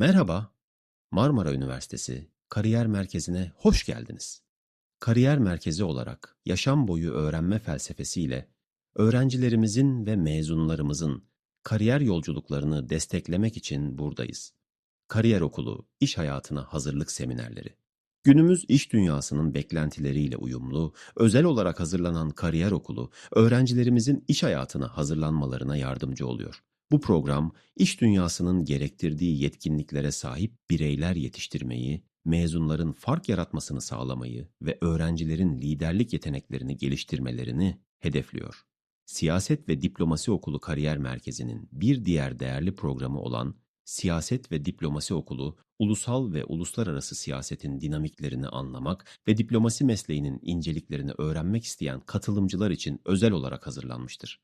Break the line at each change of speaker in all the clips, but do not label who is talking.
Merhaba, Marmara Üniversitesi Kariyer Merkezi'ne hoş geldiniz. Kariyer merkezi olarak yaşam boyu öğrenme felsefesiyle öğrencilerimizin ve mezunlarımızın kariyer yolculuklarını desteklemek için buradayız. Kariyer okulu, iş hayatına hazırlık seminerleri. Günümüz iş dünyasının beklentileriyle uyumlu, özel olarak hazırlanan kariyer okulu, öğrencilerimizin iş hayatına hazırlanmalarına yardımcı oluyor. Bu program, iş dünyasının gerektirdiği yetkinliklere sahip bireyler yetiştirmeyi, mezunların fark yaratmasını sağlamayı ve öğrencilerin liderlik yeteneklerini geliştirmelerini hedefliyor. Siyaset ve Diplomasi Okulu Kariyer Merkezi'nin bir diğer değerli programı olan Siyaset ve Diplomasi Okulu, ulusal ve uluslararası siyasetin dinamiklerini anlamak ve diplomasi mesleğinin inceliklerini öğrenmek isteyen katılımcılar için özel olarak hazırlanmıştır.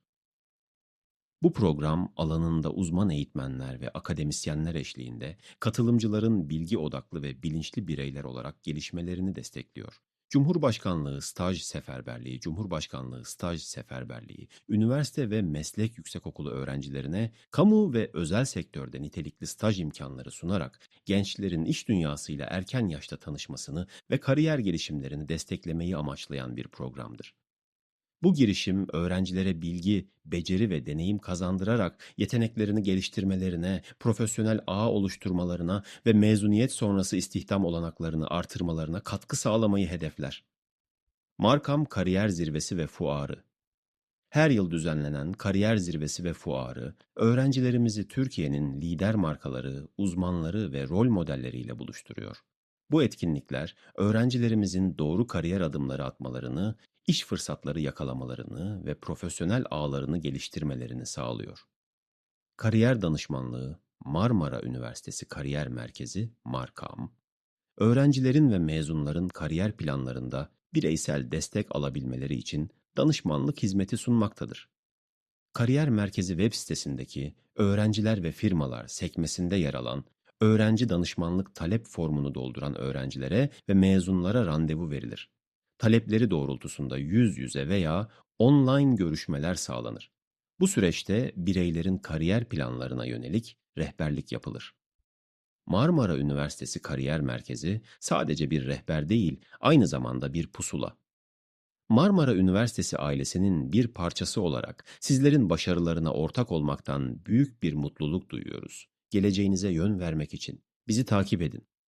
Bu program alanında uzman eğitmenler ve akademisyenler eşliğinde katılımcıların bilgi odaklı ve bilinçli bireyler olarak gelişmelerini destekliyor. Cumhurbaşkanlığı Staj Seferberliği, Cumhurbaşkanlığı Staj Seferberliği, üniversite ve meslek yüksekokulu öğrencilerine kamu ve özel sektörde nitelikli staj imkanları sunarak gençlerin iş dünyasıyla erken yaşta tanışmasını ve kariyer gelişimlerini desteklemeyi amaçlayan bir programdır. Bu girişim öğrencilere bilgi, beceri ve deneyim kazandırarak yeteneklerini geliştirmelerine, profesyonel ağ oluşturmalarına ve mezuniyet sonrası istihdam olanaklarını artırmalarına katkı sağlamayı hedefler. Markam Kariyer Zirvesi ve Fuarı Her yıl düzenlenen Kariyer Zirvesi ve Fuarı, öğrencilerimizi Türkiye'nin lider markaları, uzmanları ve rol modelleriyle buluşturuyor. Bu etkinlikler öğrencilerimizin doğru kariyer adımları atmalarını, iş fırsatları yakalamalarını ve profesyonel ağlarını geliştirmelerini sağlıyor. Kariyer Danışmanlığı Marmara Üniversitesi Kariyer Merkezi Markam, öğrencilerin ve mezunların kariyer planlarında bireysel destek alabilmeleri için danışmanlık hizmeti sunmaktadır. Kariyer Merkezi web sitesindeki öğrenciler ve firmalar sekmesinde yer alan öğrenci danışmanlık talep formunu dolduran öğrencilere ve mezunlara randevu verilir. Talepleri doğrultusunda yüz yüze veya online görüşmeler sağlanır. Bu süreçte bireylerin kariyer planlarına yönelik rehberlik yapılır. Marmara Üniversitesi Kariyer Merkezi sadece bir rehber değil, aynı zamanda bir pusula. Marmara Üniversitesi ailesinin bir parçası olarak sizlerin başarılarına ortak olmaktan büyük bir mutluluk duyuyoruz. Geleceğinize yön vermek için bizi takip edin.